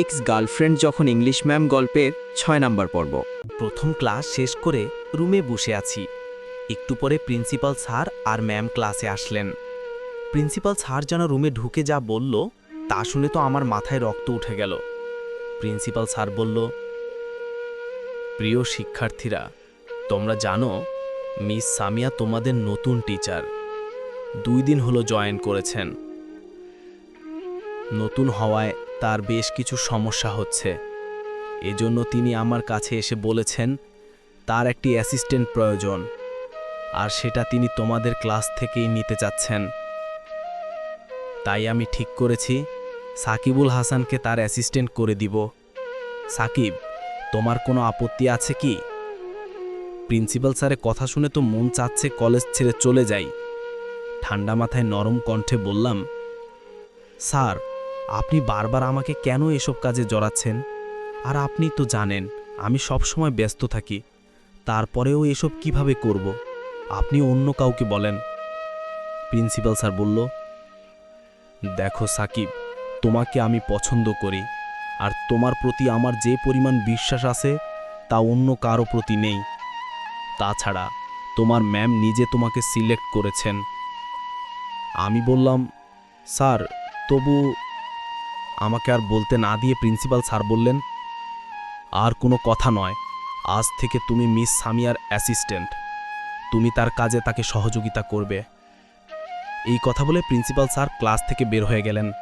X girlfriend যখন English ma'am গল্পের ছয় নাম্বার পর্ব। প্রথম ক্লাস শেষ করে রুমে বসে আছি। একটু পরে প্রিন্সিপাল স্যার আর ম্যাম ক্লাসে আসলেন। প্রিন্সিপাল স্যার যেন রুমে ঢুকে যা বলল, তা শুনে তো আমার মাথায় রক্ত উঠে গেল। প্রিন্সিপাল স্যার বলল, প্রিয় শিক্ষার্থীরা, তোমরা জানো, মিস সামিয়া তোমাদের নতুন টিচার দুই দিন হলো জয়েন করেছেন। নতুন হওয়ায় তার বেশ কিছু সমস্যা হচ্ছে। এজন্য তিনি আমার কাছে এসে বলেছেন, তার একটি অ্যাসিস্ট্যান্ট প্রয়োজন, আর সেটা তিনি তোমাদের ক্লাস থেকেই নিতে চাচ্ছেন। তাই আমি ঠিক করেছি, সাকিবুল হাসানকে তার অ্যাসিস্ট্যান্ট করে দিব। সাকিব, তোমার কোনো আপত্তি আছে কি? প্রিন্সিপাল স্যারের কথা শুনে তো মন চাচ্ছে কলেজ ছেড়ে চলে যাই। ঠান্ডা মাথায় নরম কণ্ঠে বললাম, স্যার আপনি বারবার আমাকে কেন এসব কাজে জড়াচ্ছেন? আর আপনি তো জানেন, আমি সব সময় ব্যস্ত থাকি। তারপরেও এসব কীভাবে করব? আপনি অন্য কাউকে বলেন। প্রিন্সিপাল স্যার বলল, দেখো সাকিব, তোমাকে আমি পছন্দ করি, আর তোমার প্রতি আমার যে পরিমাণ বিশ্বাস আছে, তা অন্য কারও প্রতি নেই। তাছাড়া, তোমার ম্যাম নিজে তোমাকে সিলেক্ট করেছেন। আমি বললাম, স্যার, তবু আমাকে আর বলতে না দিয়ে প্রিন্সিপাল স্যার বললেন, আর কোনো কথা নয়, আজ থেকে তুমি মিস সামিয়ার অ্যাসিস্ট্যান্ট। তুমি তার কাজে তাকে সহযোগিতা করবে। এই কথা বলে প্রিন্সিপাল স্যার ক্লাস থেকে বের হয়ে গেলেন।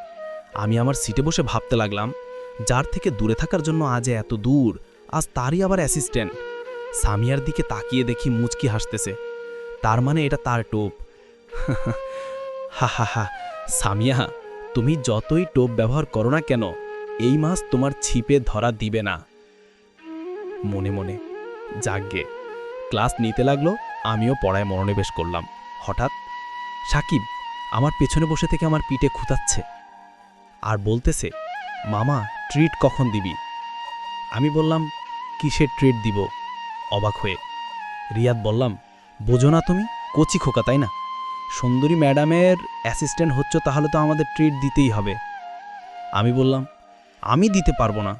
আমি আমার সিটে বসে ভাবতে লাগলাম, যার থেকে দূরে থাকার জন্য আজ এত দূর, আজ তারই আবার অ্যাসিস্ট্যান্ট। সামিয়ার দিকে তাকিয়ে দেখি মুচকি হাসতেছে। তার মানে এটা তার টোপ। হা হা হা, সামিয়া তুমি যতই টোপ ব্যবহার করো না কেন, এই মাছ তোমার ছিপে ধরা দিবে না। মনে মনে যাগ্গে ক্লাস নিতে লাগল, আমিও পড়ায় মনোনিবেশ করলাম। হঠাৎ, সাকিব, আমার পেছনে বসে থেকে আমার পিঠে খুঁতাচ্ছে। আর বলতেছে, মামা ট্রিট কখন দিবি? আমি বললাম, কিসের ট্রিট দিব? অবাক হয়ে। রিয়াদ বললাম, বোঝো না তুমি, কচি খোকা, তাই না? সুন্দরী ম্যাডামের অ্যাসিস্ট্যান্ট হচ্ছ, তাহলে তো আমাদের ট্রিট দিতেই হবে। আমি বললাম, আমি দিতে পারব না।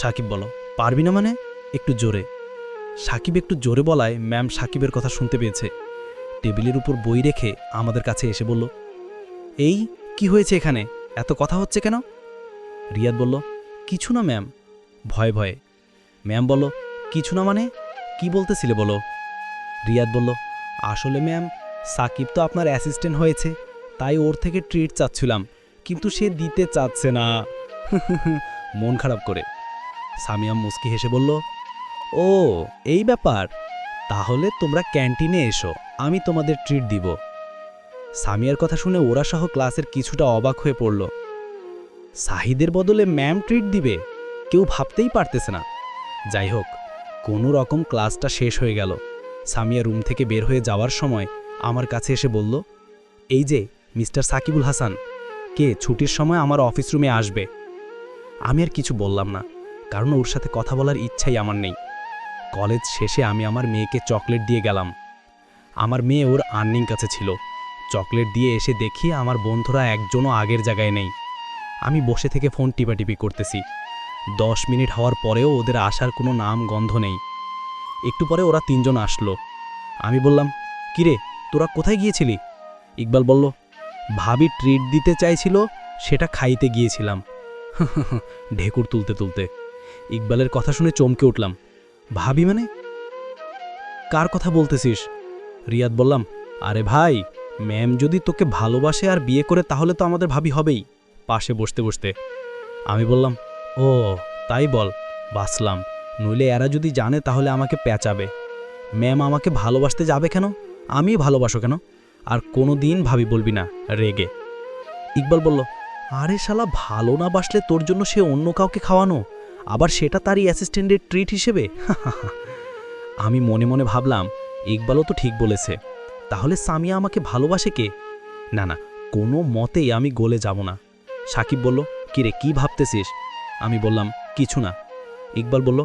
সাকিব বলো পারবি না মানে? একটু জোরে। সাকিব একটু জোরে বলায় ম্যাম সাকিবের কথা শুনতে পেয়েছে। টেবিলের উপর বই রেখে আমাদের কাছে এসে বলল, এই, কি হয়েছে এখানে? এত কথা হচ্ছে কেন? রিয়াদ বলল, কিছু না ম্যাম। ভয়ে ভয়ে। ম্যাম বলল, কিছু না মানে? কি বলতেছিলে বলো? রিয়াদ বলল, আসলে ম্যাম সাকিব তো আপনার অ্যাসিস্ট্যান্ট হয়েছে, তাই ওর থেকে ট্রিট চাচ্ছিলাম, কিন্তু সে দিতে চাচ্ছে না। মন খারাপ করে। সামিয়া মুস্কি হেসে বলল, ও, এই ব্যাপার? তাহলে তোমরা ক্যান্টিনে এসো, আমি তোমাদের ট্রিট দিব। সামিয়ার কথা শুনে ওরা সহ ক্লাসের কিছুটা অবাক হয়ে পড়ল। সাহিদের বদলে ম্যাম ট্রিট দিবে? কেউ ভাবতেই পারতেছে না। যাই হোক, কোনো রকম ক্লাসটা শেষ হয়ে গেল। সামিয়া রুম থেকে বের হয়ে যাওয়ার সময় আমার কাছে এসে বলল, এই যে, মিস্টার সাকিবুল হাসান, কে ছুটির সময় আমার অফিস রুমে আসবে? আমি আর কিছু বললাম না, কারণ ওর সাথে কথা বলার ইচ্ছাই আমার নেই। কলেজ শেষে আমি আমার মেয়েকে চকলেট দিয়ে গেলাম। আমার মেয়ে ওর আর্নিং কাছে ছিল। চকলেট দিয়ে এসে দেখি আমার বন্ধুরা একজনও আগের জায়গায় নেই। আমি বসে থেকে ফোন টিপাটিপি করতেছি। দশ মিনিট হওয়ার পরেও ওদের আসার কোনো নাম গন্ধ নেই। একটু পরে ওরা তিনজন আসলো। আমি বললাম, কিরে তোরা কোথায় গিয়েছিলি? ইকবাল বলল, ভাবি ট্রিট দিতে চাইছিল, সেটা খাইতে গিয়েছিলাম। ঢেকুর তুলতে তুলতে ইকবালের কথা শুনে চমকে উঠলাম। ভাবি মানে? কার কথা বলতেছিস? রিয়াদ বললাম, আরে ভাই, ম্যাম যদি তোকে ভালোবাসে আর বিয়ে করে তাহলে তো আমাদের ভাবি হবেই, পাশে বসতে বসতে। আমি বললাম, ও, তাই বল বাসলাম নইলে এরা যদি জানে তাহলে আমাকে পেঁচাবে। ম্যাম আমাকে ভালোবাসতে যাবে কেন? আমি ভালোবাসো কেন? আর কোনো দিন ভাবি বলবি না, রেগে। ইকবাল বলল, আরে শালা, ভালো না বাসলে তোর জন্য সে অন্য কাউকে খাওয়ানো? আবার সেটা তারই অ্যাসিস্ট্যান্টের ট্রিট হিসেবে? আমি মনে মনে ভাবলাম, ইকবালও তো ঠিক বলেছে। তাহলে সামিয়া আমাকে ভালোবাসে কে? না না, কোনো মতেই আমি গলে যাব না। সাকিব বলল, কিরে, কি ভাবতেছিস? আমি বললাম, কিছু না। ইকবাল বলল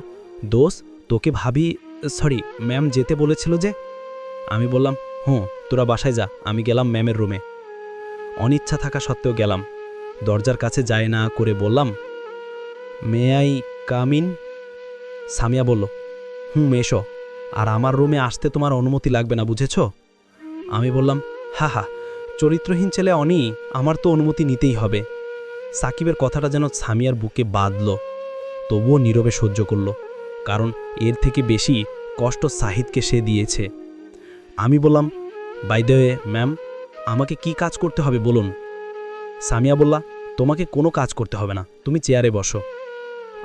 দোষ তোকে ভাবি, সরি, ম্যাম যেতে বলেছিল যে আমি বললাম, হুঁ, তোরা বাসায় যা, আমি গেলাম ম্যামের রুমে। অনিচ্ছা থাকা সত্ত্বেও গেলাম। দরজার কাছে যায় না করে বললাম, মে আই কামিন সামিয়া বলল, হুম, এসো। আর আমার রুমে আসতে তোমার অনুমতি লাগবে না, বুঝেছ? আমি বললাম, হা হা, চরিত্রহীন ছেলে অনি, আমার তো অনুমতি নিতেই হবে। সাকিবের কথাটা যেন সামিয়ার বুকে বাঁধল, তবুও নীরবে সহ্য করল, কারণ এর থেকে বেশি কষ্ট সাহিদকে সে দিয়েছে। আমি বললাম বাই দ্য ওয়ে ম্যাম আমাকে কি কাজ করতে হবে বলুন? সামিয়া বললা, তোমাকে কোনো কাজ করতে হবে না, তুমি চেয়ারে বসো।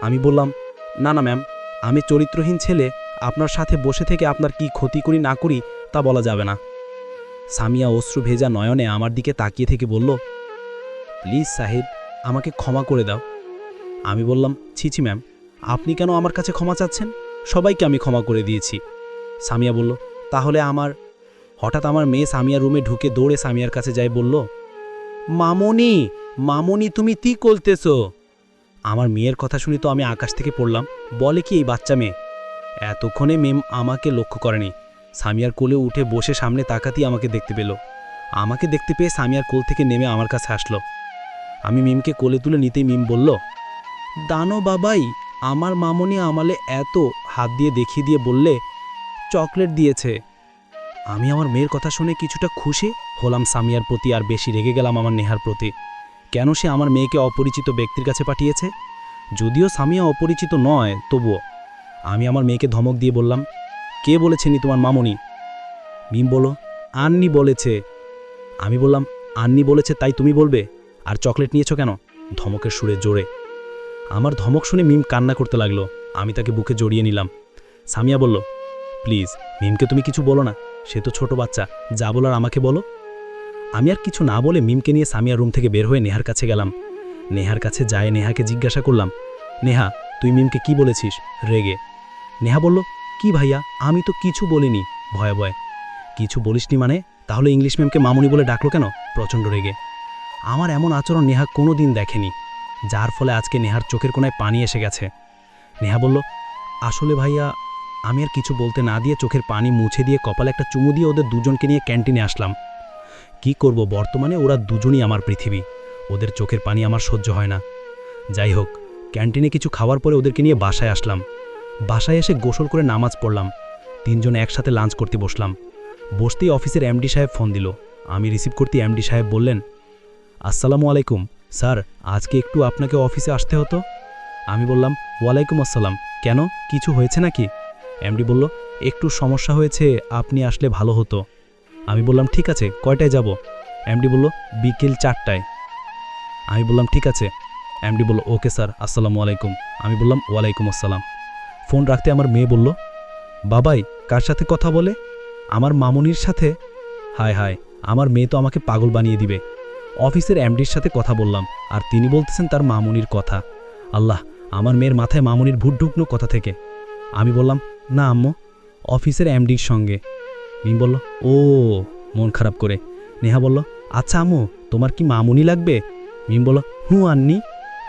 আমি বললাম, না না ম্যাম আমি চরিত্রহীন ছেলে, আপনার সাথে বসে থেকে আপনার কি ক্ষতি করি, না করি, তা বলা যাবে না। সামিয়া অশ্রু ভেজা নয়নে আমার দিকে তাকিয়ে থেকে বলল প্লিজ সাহেব, আমাকে ক্ষমা করে দাও। আমি বললাম, ছি ছি ম্যাম আপনি কেন আমার কাছে ক্ষমা চাচ্ছেন? সবাইকে আমি ক্ষমা করে দিয়েছি। সামিয়া বলল তাহলে আমার, হঠাৎ আমার মেয়ে সামিয়ার রুমে ঢুকে দৌড়ে সামিয়ার কাছে যাই বলল, মামনি মামনি, তুমি কি করতেছো? আমার মেয়ের কথা শুনি তো আমি আকাশ থেকে পড়লাম। বলে কি এই বাচ্চা মেয়ে? এতক্ষণে মেম আমাকে লক্ষ্য করেনি। সামিয়ার কোলে উঠে বসে সামনে তাকাতেই আমাকে দেখতে পেল। আমাকে দেখতে পেয়ে সামিয়ার কোল থেকে নেমে আমার কাছে আসলো। আমি মিমকে কোলে তুলে নিতেই মিম বলল, দানো বাবাই, আমার মামনি আমালে এত হাত দিয়ে দেখিয়ে দিয়ে বললে চকলেট দিয়েছে। আমি আমার মেয়ের কথা শুনে কিছুটা খুশি হলাম সামিয়ার প্রতি আর বেশি রেগে গেলাম আমার নেহার প্রতি। কেন সে আমার মেয়েকে অপরিচিত ব্যক্তির কাছে পাঠিয়েছে? যদিও সামিয়া অপরিচিত নয়, তবুও। আমি আমার মেয়েকে ধমক দিয়ে বললাম, কে বলেছেনি তোমার মামনি? মিম বলো, আন্নি বলেছে। আমি বললাম, আন্নি বলেছে তাই তুমি বলবে? আর চকলেট নিয়েছো কেন? ধমকের সুরে জোরে। আমার ধমক শুনে মিম কান্না করতে লাগল। আমি তাকে বুকে জড়িয়ে নিলাম। সামিয়া বলল প্লিজ, মিমকে তুমি কিছু বলো না। সে তো ছোট বাচ্চা। যা বলার আমাকে বলো। আমি আর কিছু না বলে মিমকে নিয়ে সামিয়ার রুম থেকে বের হয়ে নেহার কাছে গেলাম। নেহার কাছে যায় নেহাকে জিজ্ঞাসা করলাম, নেহা, তুই মিমকে কি বলেছিস? রেগে। নেহা বলল, কি ভাইয়া, আমি তো কিছু বলিনি। ভয়ে ভয়ে। কিছু বলিসনি মানে? তাহলে ইংলিশ ম্যামকে মামুনি বলে ডাকলো কেন? প্রচণ্ড রেগে। আমার এমন আচরণ নেহা কোনো দিন দেখেনি, যার ফলে আজকে নেহার চোখের কোনায় পানি এসে গেছে। নেহা বলল, আসলে ভাইয়া আমি আর কিছু বলতে না দিয়ে চোখের পানি মুছে দিয়ে কপালে একটা চুমু দিয়ে ওদের দুজনকে নিয়ে ক্যান্টিনে আসলাম। কি করব বর্তমানে ওরা দুজনই আমার পৃথিবী। ওদের চোখের পানি আমার সহ্য হয় না। যাই হোক, ক্যান্টিনে কিছু খাওয়ার পরে ওদেরকে নিয়ে বাসায় আসলাম। বাসায় এসে গোসল করে নামাজ পড়লাম। তিনজন একসাথে লাঞ্চ করতে বসলাম। বসতেই অফিসের এমডি সাহেব ফোন দিল। আমি রিসিভ করতে এমডি সাহেব বললেন, আসসালামু আলাইকুম। স্যার, আজকে একটু আপনাকে অফিসে আসতে হতো? আমি বললাম, ওয়ালাইকুম আসসালাম। কেন? কিছু হয়েছে নাকি? এমডি বলল, একটু সমস্যা হয়েছে, আপনি আসলে ভালো হতো। আমি বললাম, ঠিক আছে, কয়টায় যাব? এমডি বলল, বিকেল চারটায়। আমি বললাম, ঠিক আছে। এমডি বলল, ওকে স্যার, আসসালামু আলাইকুম। আমি বললাম, ওয়ালাইকুম আসসালাম। ফোন রাখতে আমার মেয়ে বলল, বাবাই, কার সাথে কথা বলে? আমার মামুনির সাথে, হায় হায়, আমার মেয়ে তো আমাকে পাগল বানিয়ে দিবে। অফিসের এমডির সাথে কথা বললাম, আর তিনি বলতেছেন তার মামুনির কথা। আল্লাহ, আমার মেয়ের মাথায় মামুনির ভূত ঢুকনো কথা থেকে? আমি বললাম না, আম্মু, অফিসের এমডির সঙ্গে। মিম বলল, ও, মন খারাপ করে। নেহা বলল আচ্ছা আম্মু, তোমার কি মামুনি লাগবে? মিম বলল, হু, আননি।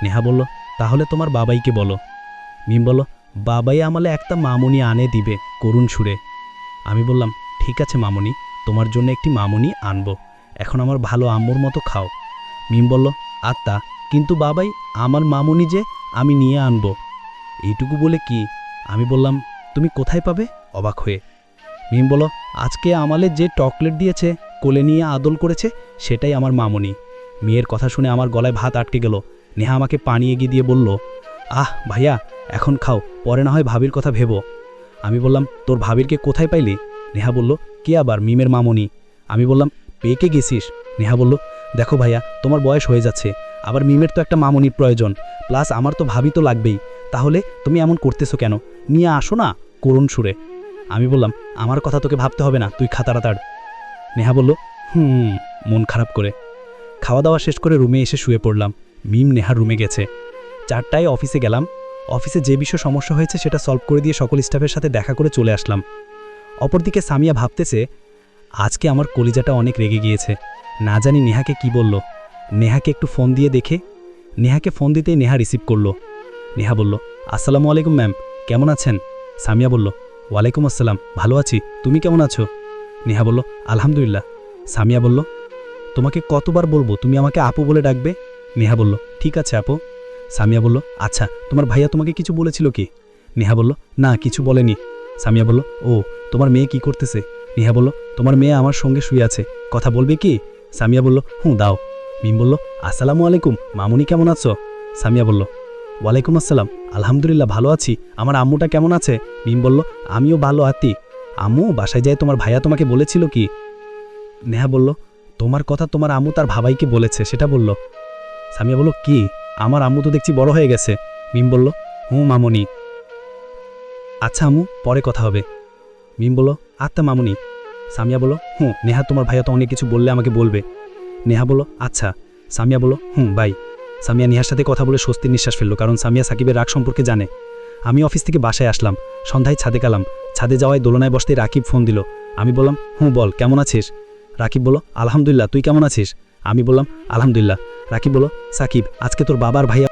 নেহা বলল, তাহলে তোমার বাবাইকে বলো। মিম বলল, বাবাই আমালে একটা মামুনি আনে দিবে, করুণ সুরে। আমি বললাম, ঠিক আছে, মামুনি, তোমার জন্য একটি মামুনি আনব। এখন আমার ভালো আম্মুর মতো খাও। মিম বলল আত্মা কিন্তু বাবাই আমার মামুনি যে আমি নিয়ে আনব। এইটুকু বলে কি? আমি বললাম তুমি কোথায় পাবে? অবাক হয়ে। মিম বলো আজকে আমালে যে টকলেট দিয়েছে, কোলে নিয়ে আদল করেছে, সেটাই আমার মামুনি। মেয়ের কথা শুনে আমার গলায় ভাত আটকে গেল। নেহা আমাকে পানি এগিয়ে দিয়ে বলল, আহ, ভাইয়া, এখন খাও, পরে না হয় ভাবির কথা ভেবো। আমি বললাম, তোর ভাবিরকে কোথায় পাইলি? নেহা বলল, কে আবার? মিমের মামনি। আমি বললাম পেকে গেছিস? নেহা বলল, দেখো ভাইয়া, তোমার বয়স হয়ে যাচ্ছে। আবার মিমের তো একটা মামনির প্রয়োজন। প্লাস আমার তো ভাবি তো লাগবেই। তাহলে তুমি এমন করতেছো কেন? নিয়ে আসো না করুণ সুরে। আমি বললাম, আমার কথা তোকে ভাবতে হবে না, তুই খাতারাতাড় নেহা বলল, হুম, মন খারাপ করে। খাওয়া দাওয়া শেষ করে রুমে এসে শুয়ে পড়লাম। মিম নেহার রুমে গেছে। চারটায় অফিসে গেলাম। অফিসে যে বিষয় সমস্যা হয়েছে সেটা সলভ করে দিয়ে সকল স্টাফের সাথে দেখা করে চলে আসলাম। অপরদিকে সামিয়া ভাবতেছে, আজকে আমার কলিজাটা অনেক রেগে গিয়েছে। না জানি নেহাকে কি বলল। নেহাকে একটু ফোন দিয়ে দেখে। নেহাকে ফোন দিতেই নেহা রিসিভ করল। নেহা বলল, আসসালামু আলাইকুম, ম্যাম। কেমন আছেন? সামিয়া বলল, ওয়ালাইকুম আসসালাম, ভালো আছি। তুমি কেমন আছো? নেহা বলল, আলহামদুলিল্লাহ। সামিয়া বলল, তোমাকে কতবার বলব? তুমি আমাকে আপু বলে ডাকবে? নেহা বলল, ঠিক আছে আপু। সামিয়া বলল আচ্ছা তোমার ভাইয়া তোমাকে কিছু বলেছিল কি? নেহা বলল, না, কিছু বলেনি। সামিয়া বলল, ও, তোমার মেয়ে কি করতেছে? নেহা বলল, তোমার মেয়ে আমার সঙ্গে শুয়ে আছে। কথা বলবে কি? সামিয়া বলল, হুঁ, দাও। মিম বলল, আসসালামু আলাইকুম, মামুনি কেমন আছো? সামিয়া বলল ওয়ালাইকুম আসসালাম। আলহামদুলিল্লাহ ভালো আছি। আমার আম্মুটা কেমন আছে? মিম বলল, আমিও ভালো আতি আম্মু, বাসায় যায় তোমার ভাইয়া তোমাকে বলেছিল কি? নেহা বলল, তোমার কথা তোমার আম্মু তার ভাবাইকে বলেছে, সেটা বলল। সামিয়া বলল, কি? আমার আম্মু তো দেখছি বড় হয়ে গেছে। মিম বলল, হুম মামুনি। আচ্ছা আম্মু, পরে কথা হবে। মিম বলল আত্মা মামুনি। সামিয়া বলল হুঁ নেহা তোমার ভাইয়া তো অনেক কিছু বললে আমাকে বলবে। নেহা বলল আচ্ছা। সামিয়া বলল, হুম, বাই। সামিয়া নিহার সাথে কথা বলে স্বস্তির নিঃশ্বাস ফেলল, কারণ সামিয়া সাকিবের রাগ সম্পর্কে জানে। আমি অফিস থেকে বাসায় আসলাম, সন্ধ্যায় ছাদে গেলাম। ছাদে যাওয়ায় দোলনায় বসতে রাকিব ফোন দিল। আমি বললাম, হুঁ, বল, কেমন আছিস? রাকিব বলল, আলহামদুলিল্লাহ, তুই কেমন আছিস? আমি বললাম, আলহামদুলিল্লাহ। রাকিব বলো সাকিব, আজকে তোর বাবার ভাইয়া